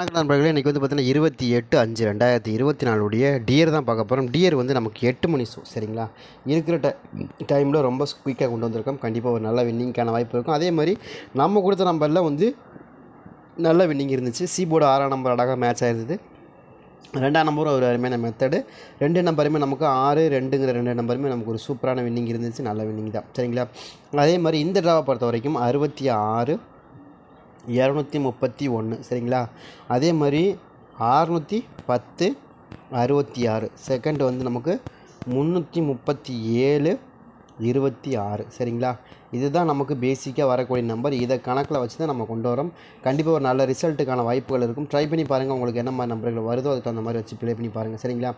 வணக்கம் நண்பர்களே இன்றைக்கி வந்து பார்த்தீங்கன்னா இருபத்தி எட்டு அஞ்சு ரெண்டாயிரத்தி இருபத்தி நாலுடைய டியர் தான் பார்க்க போகிறோம் டியர் வந்து நமக்கு எட்டு மணி ஷோ சரிங்களா? இருக்கிற ட டைமில் ரொம்ப குயிக்காக கொண்டு வந்திருக்கோம். கண்டிப்பாக ஒரு நல்ல வின்னிங்க்கான வாய்ப்பு இருக்கும். அதே மாதிரி நம்ம கொடுத்த நம்பரில் வந்து நல்ல வின்னிங் இருந்துச்சு. சீபோர்டு ஆறாம் நம்பர் அழகாக மேட்ச் ஆயிருந்தது. ரெண்டாம் நம்பரும் ஒரு அருமையான மெத்தடு ரெண்டு நம்பருமே நமக்கு ஆறு ரெண்டுங்கிற ரெண்டு நம்பருமே நமக்கு ஒரு சூப்பரான வின்னிங் இருந்துச்சு. நல்ல வின்னிங் தான் சரிங்களா? அதே மாதிரி இந்த ட்ராவை பொறுத்த வரைக்கும் அறுபத்தி ஆறு இரநூத்தி முப்பத்தி ஒன்று சரிங்களா? அதே மாதிரி ஆறுநூற்றி பத்து அறுபத்தி ஆறு. செகண்ட் வந்து நமக்கு முந்நூற்றி முப்பத்தி ஏழு இருபத்தி ஆறு சரிங்களா? இதுதான் நமக்கு பேசிக்காக வரக்கூடிய நம்பர் இதை கணக்கில் வச்சு தான் நம்ம கொண்டு வரோம். கண்டிப்பாக ஒரு நல்ல ரிசல்ட்டுக்கான வாய்ப்புகள் இருக்கும். ட்ரை பண்ணி பாருங்கள் உங்களுக்கு என்ன மாதிரி நம்பர்கள் வருதோ அதுக்கு தகுந்த மாதிரி வச்சு ப்ளே பண்ணி பாருங்கள் சரிங்களா?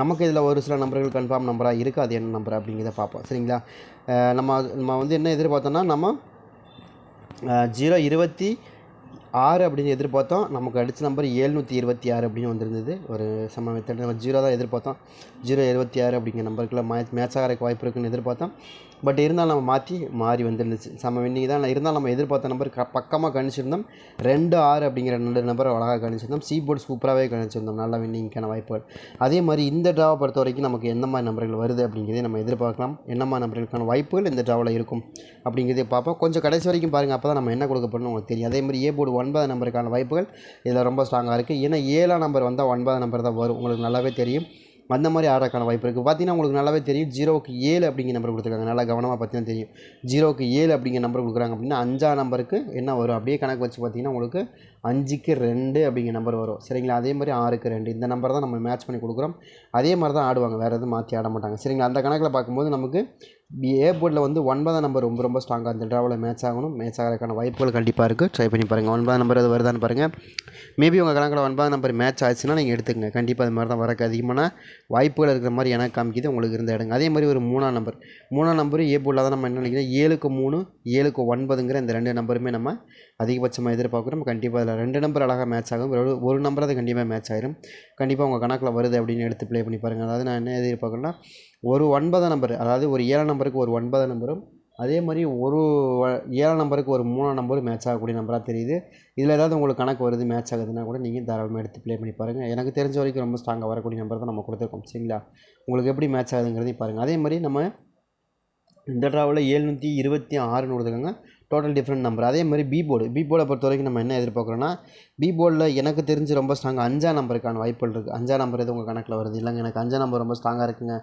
நமக்கு இதில் ஒரு சில நம்பர்கள் கன்ஃபார்ம் நம்பராக இருக்குது அது என்ன நம்பர் அப்படிங்கிறத பார்ப்போம் சரிங்களா? நம்ம நம்ம வந்து என்ன எதிர்பார்த்தோன்னா நம்ம ஜீரோ இருபத்தி ஆறு அப்படின்னு எதிர்பார்த்தோம். நமக்கு அடித்த நம்பர் ஏழ்நூற்றி இருபத்தி ஆறு அப்படின்னு வந்திருந்தது. ஒரு சம மெத்தட். நம்ம ஜீரோ தான் எதிர்பார்த்தோம். ஜீரோ இருபத்தி ஆறு அப்படிங்கிற நம்பருக்குள்ளே மேட்ச் மேட்ச் ஆகிறதுக்கு வாய்ப்பு இருக்குன்னு எதிர்பார்த்தோம். பட் இருந்தாலும் நம்ம மாற்றி மாறி வந்துருந்துச்சு. நம்ம வின்னிங் தான் இருந்தாலும் நம்ம எதிர்பார்த்த நம்பர் க பக்கமாக கணிச்சிருந்தோம். ரெண்டு ஆறு அப்படிங்கிற ரெண்டு நம்பர் அழகாக கணிச்சிருந்தோம். சீ போர்டு சூப்பராகவே கணிச்சிருந்தோம். நல்ல வின்னிங்க்கான வாய்ப்புகள். அதே மாதிரி இந்த ட்ராவை பொறுத்த வரைக்கும் நமக்கு எந்த மாதிரி நம்பர்கள் வருது அப்படிங்கிறதே நம்ம எதிர்பார்க்கலாம். என்ன மாதிரி நம்பர்களுக்கான வாய்ப்புகள் இந்த ட்ராவில் இருக்கும் அப்படிங்கிறதே பார்ப்போம். கொஞ்சம் கடைசி வரைக்கும் பாருங்கள் அப்போ தான் நம்ம என்ன கொடுக்க உங்களுக்கு தெரியும். அதே மாதிரி ஏ போர்டு ஒன்பது நம்பருக்கான வாய்ப்புகள். இதில் ரொம்ப ஸ்ட்ராங்காக இருக்குது ஏன்னா ஏழாம் நம்பர் வந்தால் ஒன்பதாம் நம்பர் தான் வரும். உங்களுக்கு நல்லாவே தெரியும். அந்த மாதிரி ஆடுறக்கான வாய்ப்பு இருக்குது பார்த்தீங்கன்னா உங்களுக்கு நல்லாவே தெரியும். ஜீரோவுக்கு ஏழு அப்படிங்கிற நம்பர் கொடுத்துருக்காங்க. நல்லா கவனமாக பார்த்தீங்கன்னா தெரியும். ஜீரோவுக்கு ஏழு அப்படிங்கிற நம்பர் கொடுக்குறாங்க அப்படின்னா அஞ்சாம் நம்பருக்கு என்ன வரும்? அப்படியே கணக்கு வச்சு பார்த்தீங்கன்னா உங்களுக்கு அஞ்சுக்கு ரெண்டு அப்படிங்கிற நம்பர் வரும். சரிங்களா? அதே மாதிரி ஆறுக்கு ரெண்டு. இந்த நம்பர் தான் நம்ம மேட்ச் பண்ணி கொடுக்குறோம். அதே மாதிரி தான் ஆடுவாங்க. வேறு எதுவும் மாற்றி ஆட மாட்டாங்க. சரிங்களா? அந்த கணக்கில் பார்க்கும்போது நமக்கு ஏ போர்டில் வந்து ஒன்பதாம் நம்பர் ரொம்ப ரொம்ப ஸ்ட்ராங்காக அந்த ட்ராவில் மேட்ச் ஆகணும். மேட்ச் ஆகிறதுக்கான வாய்ப்புகள் கண்டிப்பாக இருக்குது ட்ரை பண்ணி பாருங்கள் ஒன்பதாம் நம்பர் அது வருதான்னு பாருங்கள் மேபி உங்கள் கணக்கில் ஒன்பதாம் நம்பர் மேட்ச் ஆச்சுன்னா நீங்கள் எடுத்துக்கங்க. கண்டிப்பாக அது மாதிரி தான் வரக்கு அதிகமான வாய்ப்புகள் இருக்கிற மாதிரி எனக்கு காமிக்குது. உங்களுக்கு இருந்த இடங்க. அதே மாதிரி ஒரு மூணாம் நம்பர் மூணாம் நம்பர் ஏ போர்டில் தான் நம்ம என்ன நினைக்கிறோம்? ஏழுக்கு மூணு ஏழுக்கு ஒன்பதுங்கிற இந்த ரெண்டு நம்பருமே நம்ம அதிகபட்சமாக எதிர்பார்க்குறோம். கண்டிப்பாக அதில் ரெண்டு நம்பர் அழகாக மேட்ச் ஆகும். ஒரு ஒரு நம்பர் அது கண்டிப்பாக மேட்ச் ஆயிரும். கண்டிப்பாக உங்கள் கணக்கில் வருது அப்படின்னு எடுத்து ப்ளே பண்ணி பாருங்கள் அதாவது நான் என்ன எதிர்பார்க்குறேன்னா ஒரு ஒன்பதாம் நம்பர் அதாவது ஒரு ஏழாம் நம்பருக்கு ஒரு ஒன்பதாம் நம்பரும் அதே மாதிரி ஒரு ஏழாம் நம்பருக்கு ஒரு மூணாம் நம்பரும் மேட்ச் ஆகக்கூடிய நம்பராக தெரியுது. இதில் ஏதாவது உங்களுக்கு கணக்கு வருது மேட்ச் ஆகுதுன்னா கூட நீங்கள் தாராளமாக எடுத்து ப்ளே பண்ணி பாருங்கள் எனக்கு தெரிஞ்ச வரைக்கும் ரொம்ப ஸ்ட்ராங்காக வரக்கூடிய நம்பர் தான் நம்ம கொடுத்துருக்கோம். சரிங்களா? உங்களுக்கு எப்படி மேட்ச் ஆகுதுங்கிறதையும் பாருங்கள் அதே மாதிரி நம்ம இந்த ட்ராவில் ஏழ்நூற்றி இருபத்தி ஆறுன்னு கொடுத்துருக்காங்க. டோட்டல் டிஃப்ரெண்ட் நம்பர் அதே மாதிரி பி போர்டு பி போர்டை பொறுத்த வரைக்கும் நம்ம என்ன எதிர்பார்க்குறோன்னா பி போர்டில் எனக்கு தெரிஞ்சு ரொம்ப ஸ்ட்ராங் அஞ்சா நம்பருக்கான வாய்ப்புகள் இருக்குது அஞ்சா நம்பர் எதுவும் உங்கள் கணக்கில் வருது? இல்லைங்க எனக்கு அஞ்சா நம்பர் ரொம்ப ஸ்ட்ராங்காக இருக்குங்க.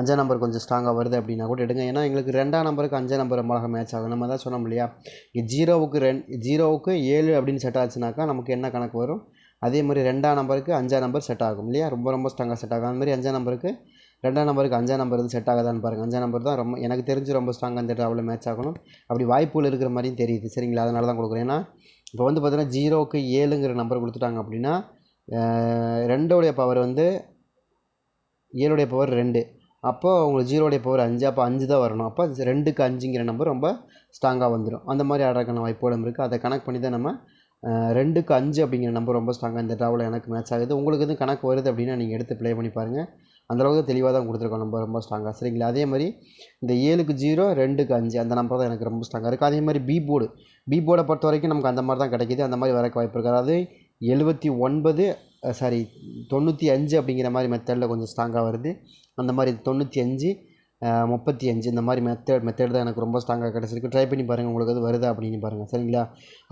அஞ்சாம் நம்பர் கொஞ்சம் ஸ்ட்ராங்காக வருது அப்படின்னா கூட எடுங்க. ஏன்னா எங்களுக்கு ரெண்டாம் நம்பருக்கு அஞ்சா நம்பர் ரொம்ப அழகாக மேட்ச் ஆகும். நம்ம தான் சொன்னோம் இல்லையா? இங்கே ஜீரோவுக்கு ரெண் ஜீரோவுக்கு ஏழு அப்படின்னு செட் ஆச்சுனாக்கா நமக்கு என்ன கணக்கு வரும்? அதே மாதிரி ரெண்டாம் நம்பருக்கு அஞ்சாம் நம்பர் செட் ஆகும் இல்லையா? ரொம்ப ரொம்ப ஸ்ட்ராங்காக செட் ஆகும். அது மாதிரி அஞ்சாம் நம்பருக்கு ரெண்டாம் நம்பருக்கு அஞ்சாம் நம்பர் வந்து செட் ஆகுதான்னு பாருங்கள் அஞ்சாம் நம்பர் தான் ரொம்ப எனக்கு தெரிஞ்சு ரொம்ப ஸ்ட்ராங்காக அந்த ட்ராவில் மேட்ச் ஆகணும். அப்படி வாய்ப்புகள் இருக்கிற மாதிரியும் தெரியுது. சரிங்களா? அதனால தான் கொடுக்குறேன். ஏன்னா இப்போ வந்து பார்த்தீங்கன்னா ஜீரோவுக்கு ஏழுங்கிற நம்பர் கொடுத்துட்டாங்க அப்படின்னா ரெண்டோடைய பவர் வந்து ஏழுடைய பவர் ரெண்டு. அப்போது உங்களுக்கு ஜீரோடைய பவர் அஞ்சு அப்போ அஞ்சு தான் வரணும். அப்போ ரெண்டுக்கு அஞ்சுங்கிற நம்பர் ரொம்ப ஸ்ட்ராங்காக வந்துடும் அந்த மாதிரி ஆடுறதுக்கான வாய்ப்புகளும் இருக்குது அதை கணக்கு பண்ணி தான் நம்ம ரெண்டுக்கு அஞ்சு அப்படிங்கிற நம்பர் ரொம்ப ஸ்ட்ராங்காக இந்த ட்ராவில் எனக்கு மேட்ச் ஆகுது. உங்களுக்கு எதுவும் கணக்கு வருது அப்படின்னா நீங்கள் எடுத்து ப்ளே பண்ணி பாருங்கள் அந்தளவுக்கு தெளிவாக தான் கொடுத்துருக்கோம். நம்ம ரொம்ப ஸ்ட்ராங்காக சரிங்களா? அதே மாதிரி இந்த ஏழுக்கு ஜீரோ ரெண்டுக்கு அஞ்சு அந்த நம்பர் தான் எனக்கு ரொம்ப ஸ்ட்ராங்காக இருக்குது அதே மாதிரி பி போர்டு பி போர்டை பொறுத்த வரைக்கும் நமக்கு அந்த மாதிரி தான் கிடைக்கிது. அந்த மாதிரி வரக்கு வாய்ப்பு இருக்குது. அதாவது எழுபத்தி ஒன்பது சாரி தொண்ணூற்றி அஞ்சு அப்படிங்கிற மாதிரி மெத்தடில் கொஞ்சம் ஸ்ட்ராங்காக வருது. அந்த மாதிரி தொண்ணூற்றி அஞ்சு முப்பத்தி அஞ்சு இந்த மாதிரி மெத்தட் மெத்தட் தான் எனக்கு ரொம்ப ஸ்ட்ராங்காக கிடச்சிருக்கு. ட்ரை பண்ணி பாருங்கள் உங்களுக்கு அது வருதா அப்படின்னு பாருங்கள் சரிங்களா?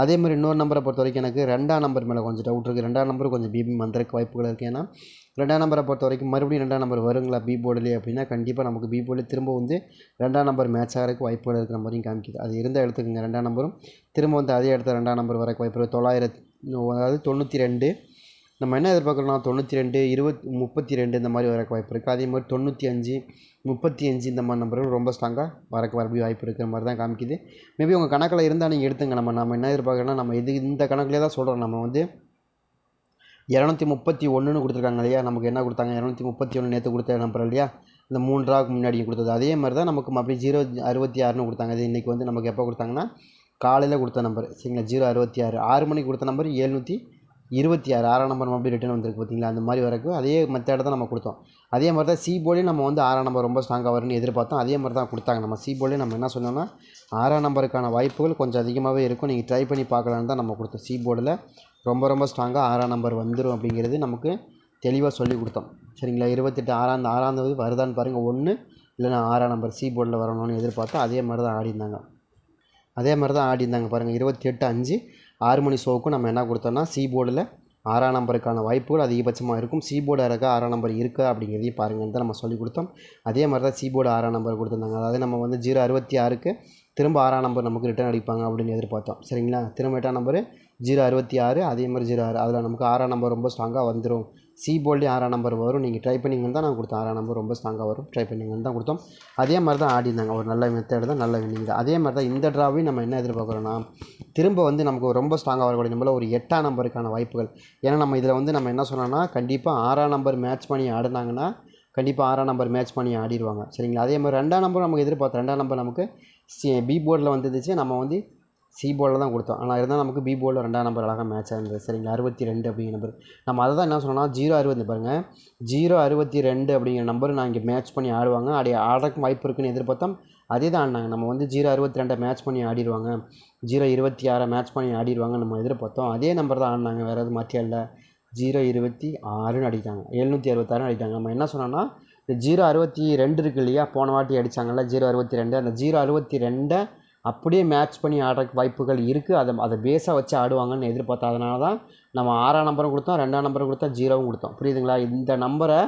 அதே மாதிரி இன்னொரு நம்பரை பொறுத்த வரைக்கும் எனக்கு ரெண்டாம் நம்பர் மேலே கொஞ்சம் டவுட் இருக்குது ரெண்டாம் நம்பர் கொஞ்சம் பிபி வந்ததுக்கு வாய்ப்புகள் இருக்குது ஏன்னா ரெண்டாம் நம்பரை பொறுத்த வரைக்கும் மறுபடியும் ரெண்டாம் நம்பர் வருங்களா பி போர்டுலேயே அப்படின்னா கண்டிப்பாக நமக்கு பி போர்டில் திரும்ப வந்து ரெண்டாம் நம்பர் மேட்ச் ஆகிறதுக்கு வாய்ப்புகள் இருக்கிற மாதிரியும் காமிக்குது. அது இருந்தால் எடுத்துக்கோங்க ரெண்டாம் நம்பரும் திரும்ப வந்து அதே இடத்துல ரெண்டாம் நம்பர் வரக்கு வாய்ப்பு தொள்ளாயிரத்து அதாவது தொண்ணூற்றி ரெண்டு நம்ம என்ன எதிர்பார்க்குறோன்னா தொண்ணூற்றி ரெண்டு இருபத் முப்பத்தி ரெண்டு இந்த மாதிரி வரக்கு வாய்ப்பு இருக்குது அதே மாதிரி தொண்ணூற்றி அஞ்சு முப்பத்தி அஞ்சு இந்த மாதிரி நம்பர்கள் ரொம்ப ஸ்ட்ராங்காக வரக்கு வரக்கூடிய வாய்ப்பு இருக்கிற மாதிரி தான் காமிக்குது. மேபி உங்கள் கணக்கில் இருந்தால் நீங்கள் எடுத்துங்க. நம்ம நம்ம என்ன எதிர்பார்க்குறோன்னா நம்ம இது இந்த கணக்குலேயே தான் சொல்கிறோம் நம்ம வந்து இரநூத்தி முப்பத்தி ஒன்றுன்னு கொடுத்துருக்காங்க இல்லையா? நமக்கு என்ன கொடுத்தாங்க? இரநூத்தி முப்பத்தி ஒன்று நேற்று கொடுத்த நம்பர் இல்லையா? இந்த மூணு ரூபாக்கு முன்னாடி கொடுத்தது. அதே மாதிரி தான் நமக்கு மறுபடியும் ஜீரோ அறுபத்தி ஆறுன்னு கொடுத்தாங்க. இது இன்றைக்கி வந்து நமக்கு எப்போ கொடுத்தாங்கன்னா காலையில் கொடுத்த நம்பர் சரிங்களா? ஜீரோ அறுபத்தி ஆறு ஆறு மணிக்கு கொடுத்த நம்பர் ஏழ்நூற்றி இருபத்தி ஆறு ஆறாம் நம்பர் மறுபடியும் ரிட்டர்ன் வந்திருக்கு பார்த்தீங்களா? அந்த மாதிரி வரைக்கும் அதே மெத்தேடை தான் நம்ம கொடுத்தோம். அதே மாதிரி தான் சி போர்டையும் நம்ம வந்து ஆறாம் நம்பர் ரொம்ப ஸ்ட்ராங்காக வரும்னு எதிர்பார்த்தோம். அதே மாதிரி தான் கொடுத்தாங்க. நம்ம சி போர்ட்லேயும் நம்ம என்ன சொன்னோம்னா ஆறாம் நம்பருக்கான வாய்ப்புகள் கொஞ்சம் அதிகமாகவே இருக்கும். நீங்கள் ட்ரை பண்ணி பார்க்கலான்னு தான் நம்ம கொடுத்தோம். சி போர்டில் ரொம்ப ரொம்ப ஸ்ட்ராங்காக ஆறாம் நம்பர் வந்துடும் அப்படிங்கிறது நமக்கு தெளிவாக சொல்லி கொடுத்தோம். சரிங்களா? இருபத்தெட்டு ஆறாம் ஆறாம் தேதி வருதான்னு பாருங்கள் ஒன்று இல்லைனா ஆறாம் நம்பர் சி போர்டில் வரணும்னு எதிர்பார்த்தோம். அதே மாதிரி தான் ஆடி இருந்தாங்க அதே மாதிரி தான் ஆடி இருந்தாங்க பாருங்கள் இருபத்தி எட்டு அஞ்சு ஆறு மணி ஷோவுக்கும் நம்ம என்ன கொடுத்தோம்னா சி போர்டில் ஆறாம் நம்பருக்கான வாய்ப்புகள் அதிகபட்சமாக இருக்கும். சி போர்டு இருக்கா ஆறாம் நம்பர் இருக்கா அப்படிங்கிறதையும் பாருங்கன்னு தான் நம்ம சொல்லி கொடுத்தோம். அதே மாதிரி தான் சி போர்டு ஆறாம் நம்பர் கொடுத்துருந்தாங்க. அதாவது நம்ம வந்து ஜீரோ அறுபத்தி ஆறுக்கு திரும்ப ஆறாம் நம்பர் நமக்கு ரிட்டர்ன் அடிப்பாங்க அப்படின்னு எதிர்பார்த்தோம். சரிங்களா? திரும்ப எட்டாம் நம்பர் ஜீரோ அறுபத்தி ஆறு அதே மாதிரி ஜீரோ ஆறு. அதில் நமக்கு ஆறாம் நம்பர் ரொம்ப ஸ்ட்ராங்காக வந்துடும் சி போல்டே ஆறாம் நம்பர் வரும். நீங்கள் ட்ரை பண்ணிங்கன்னு தான் நான் கொடுத்தேன் ஆறாம் நம்பர் ரொம்ப ஸ்ட்ராங்காக வரும். ட்ரை பண்ணிங்கன்னு தான் கொடுத்தோம். அதே மாதிரி தான் ஆடிருந்தாங்க ஒரு நல்ல மெத்தேடு தான் நல்ல வின்னிங் தான். அதே மாதிரி தான் இந்த ட்ராவையும் நம்ம என்ன எதிர்பார்க்குறோன்னா திரும்ப வந்து நமக்கு ரொம்ப ஸ்ட்ராங்காக வரக்கூடிய நம்மள ஒரு எட்டாம் நம்பருக்கான வாய்ப்புகள். ஏன்னா நம்ம இதில் வந்து நம்ம என்ன சொன்னோம்னா கண்டிப்பாக ஆறாம் நம்பர் மேட்ச் பண்ணி ஆடினாங்கன்னா கண்டிப்பாக ஆறாம் நம்பர் மேட்ச் பண்ணி ஆடிடுவாங்க சரிங்களா? அதே மாதிரி ரெண்டாம் நம்பர் நமக்கு எதிர்பார்த்தோம். ரெண்டாம் நம்பர் நமக்கு சி பி போர்டில் வந்துருந்துச்சு. நம்ம வந்து சி போர்டில் தான் கொடுத்தோம். ஆனால் இருந்தால் நமக்கு பி போர்டில் ரெண்டாம் நம்பர் அழகாக மேட்ச் ஆயிருந்தது சரிங்களா? அறுபத்தி ரெண்டு அப்படிங்கிற நம்பர் நம்ம அதை தான் என்ன சொன்னோம்னா ஜீரோ அறுபது பாருங்கள் ஜீரோ அறுபத்தி ரெண்டு அப்படிங்கிற நம்பர் நான் இங்கே மேட்ச் பண்ணி ஆடுவாங்க. அப்படி ஆடுறதுக்கு வாய்ப்பு இருக்குன்னு எதிர்பார்த்தோம். அதே தான் ஆடினாங்க நம்ம வந்து ஜீரோ அறுபத்தி ரெண்டை மேட்ச் பண்ணி ஆடிடுவாங்க. ஜீரோ இருபத்தி ஆறை மேட்ச் பண்ணி ஆடிடுவாங்க நம்ம எதிர்பார்த்தோம். அதே நம்பர் தான் ஆடினாங்க. வேறு எதுவும் மாற்றியா இல்லை. ஜீரோ இருபத்தி ஆறுன்னு அடித்தாங்க எழுநூற்றி அறுபத்தாறுன்னு அடித்தாங்க நம்ம என்ன சொன்னோன்னா இந்த ஜீரோ அறுபத்தி ரெண்டு இருக்கு இல்லையா? போன வாட்டி அடித்தாங்கல்ல ஜீரோ அறுபத்தி ரெண்டு அந்த ஜீரோ அறுபத்தி ரெண்டை அப்படியே மேட்ச் பண்ணி ஆடுற வாய்ப்புகள் இருக்குது அதை அதை பேஸாக வச்சு ஆடுவாங்கன்னு எதிர்பார்த்தோம் அதனால தான் நம்ம ஆறாம் நம்பரும் கொடுத்தோம் ரெண்டாம் நம்பரும் கொடுத்தோம் ஜீரோவும் கொடுத்தோம். புரியுதுங்களா? இந்த நம்பரை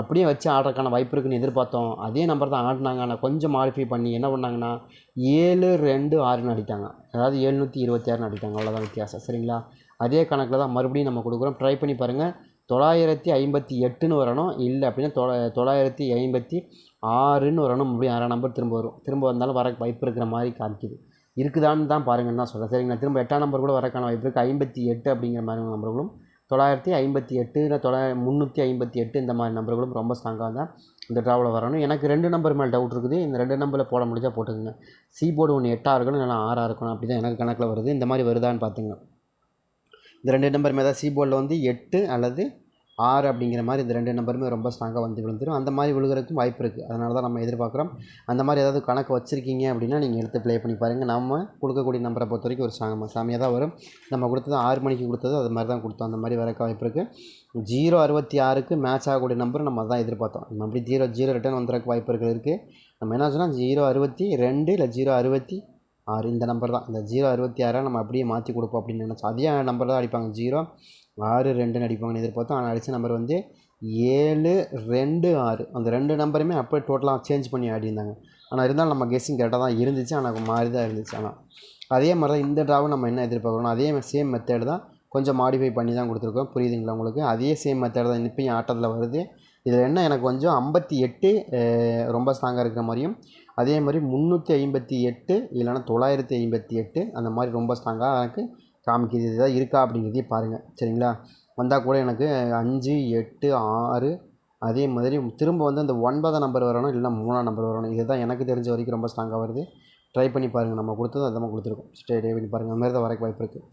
அப்படியே வச்சு ஆடுறதுக்கான வாய்ப்பு இருக்குன்னு எதிர்பார்த்தோம். அதே நம்பர் தான் ஆடினாங்க. ஆனால் கொஞ்சம் மாடிஃபை பண்ணி என்ன பண்ணாங்கன்னா ஏழு ரெண்டு ஆறுன்னு அடித்தாங்க. அதாவது எழுநூற்றி இருபத்தி ஆறுன்னு அடித்தாங்க. அவ்வளோதான் வித்தியாசம். சரிங்களா? அதே கணக்கில் தான் மறுபடியும் நம்ம கொடுக்குறோம். ட்ரை பண்ணி பாருங்கள் தொள்ளாயிரத்தி ஐம்பத்தி எட்டுன்னு வரணும். இல்லை அப்படின்னா தொ தொள்ளாயிரத்தி ஐம்பத்தி ஆறுன்னு வரணும் மறுபடியும் ஆறாம் நம்பர் திரும்ப வரும். திரும்ப வந்தாலும் வர வாய்ப்பு இருக்கிற மாதிரி காமிக்குது. இருக்குதான்னு தான் பாருங்கன்னு தான் சொல்கிறேன் சரிங்களா? திரும்ப எட்டாம் நம்பர் கூட வரக்கான வாய்ப்பு இருக்குது ஐம்பத்தி எட்டு அப்படிங்கிற மாதிரி நம்பர்களும் தொள்ளாயிரத்தி ஐம்பத்தி எட்டு இல்லை தொள்ளாயிர முந்நூற்றி ஐம்பத்தி எட்டு இந்த மாதிரி நம்பர்களும் ரொம்ப ஸ்ட்ராங்காக தான் இந்த ட்ராவில் வரணும். எனக்கு ரெண்டு நம்பர் மேலே டவுட் இருக்குது. இந்த ரெண்டு நம்பரில் போட முடிஞ்சால் போட்டுக்கோங்க. சி போர்டு ஒன்று எட்டாக இருக்கணும் இல்லைனா ஆறாக இருக்கணும் அப்படி தான் எனக்கு கணக்கில் வருது. இந்த மாதிரி வருதான்னு பார்த்துங்க இந்த ரெண்டு நம்பர் மேலே சி போர்டில் வந்து எட்டு அல்லது ஆறு அப்படிங்கிற மாதிரி இந்த ரெண்டு நம்பருமே ரொம்ப ஸ்ட்ராங்காக வந்து விழுந்துடும் அந்த மாதிரி விழுகிறதுக்கும் வாய்ப்பு இருக்குது அதனால தான் நம்ம எதிர்பார்க்குறோம். அந்த மாதிரி ஏதாவது கணக்கு வச்சுருக்கீங்க அப்படின்னா நீங்கள் எடுத்து ப்ளே பண்ணி பாருங்கள் நம்ம கொடுக்கக்கூடிய நம்பரை பொறுத்த வரைக்கும் ஒரு சாம சாமியாக தான் வரும். நம்ம கொடுத்தது ஆறு மணிக்கு கொடுத்தது அது மாதிரி தான் கொடுத்தோம். அந்த மாதிரி வரக்க வாய்ப்பு இருக்குது ஜீரோ அறுபத்தி ஆறுக்கு மேட்ச் ஆகக்கூடிய நம்பர் நம்ம அதான் எதிர்பார்த்தோம். நம்ம அப்படி ஜீரோ ஜீரோ ரிட்டர்ன் வந்துறக்கு வாய்ப்பு இருக்குது நம்ம என்ன சொன்னால் ஜீரோ அறுபத்தி ரெண்டு இல்லை ஜீரோ அறுபத்தி ஆறு இந்த நம்பர் தான். இந்த ஜீரோ அறுபத்தி ஆறை நம்ம அப்படியே மாற்றி கொடுப்போம் அப்படின்னு நினச்சோம் அதே நம்பர் தான் அடிப்பாங்க. ஜீரோ ஆறு ரெண்டுன்னு அடிப்பாங்கன்னு எதிர்பார்த்தோம். ஆனால் அடித்த நம்பர் வந்து ஏழு ரெண்டு ஆறு. அந்த ரெண்டு நம்பருமே அப்படியே டோட்டலாக சேஞ்ச் பண்ணி ஆடிருந்தாங்க ஆனால் இருந்தாலும் நம்ம கெஸ்ஸிங் கரெக்டாக தான் இருந்துச்சு. ஆனால் மாறி தான் இருந்துச்சு. ஆனால் அதே மாதிரி தான் இந்த ட்ராவும் நம்ம என்ன எதிர்பார்க்குறோம்? அதே சேம் மெத்தேடு தான் கொஞ்சம் மாடிஃபை பண்ணி தான் கொடுத்துருக்கோம். புரியுதுங்களா உங்களுக்கு? அதே சேம் மெத்தேடு தான் இப்பயும் ஆட்டத்தில் வருது. இதில் என்ன எனக்கு கொஞ்சம் ஐம்பத்தி எட்டு ரொம்ப ஸ்ட்ராங்காக இருக்கிற மாதிரியும் அதே மாதிரி முந்நூற்றி ஐம்பத்தி எட்டு இல்லைன்னா தொள்ளாயிரத்தி ஐம்பத்தி எட்டு அந்த மாதிரி ரொம்ப ஸ்ட்ராங்காக எனக்கு காமிக்குது. இதுதான் இருக்கா அப்படிங்கிறதையும் பாருங்கள் சரிங்களா? வந்தால் கூட எனக்கு அஞ்சு எட்டு ஆறு அதே மாதிரி திரும்ப வந்து அந்த ஒன்பதாம் நம்பர் வரணும் இல்லை மூணாம் நம்பர் வரணும். இதுதான் எனக்கு தெரிஞ்ச வரைக்கும் ரொம்ப ஸ்ட்ராங்காக வருது. ட்ரை பண்ணி பாருங்கள் நம்ம கொடுத்தது அதை தான் கொடுத்துருக்கோம் ஸ்டே பண்ணி பாருங்கள் அந்த மாதிரி தான் வரக்கு வாய்ப்பு இருக்குது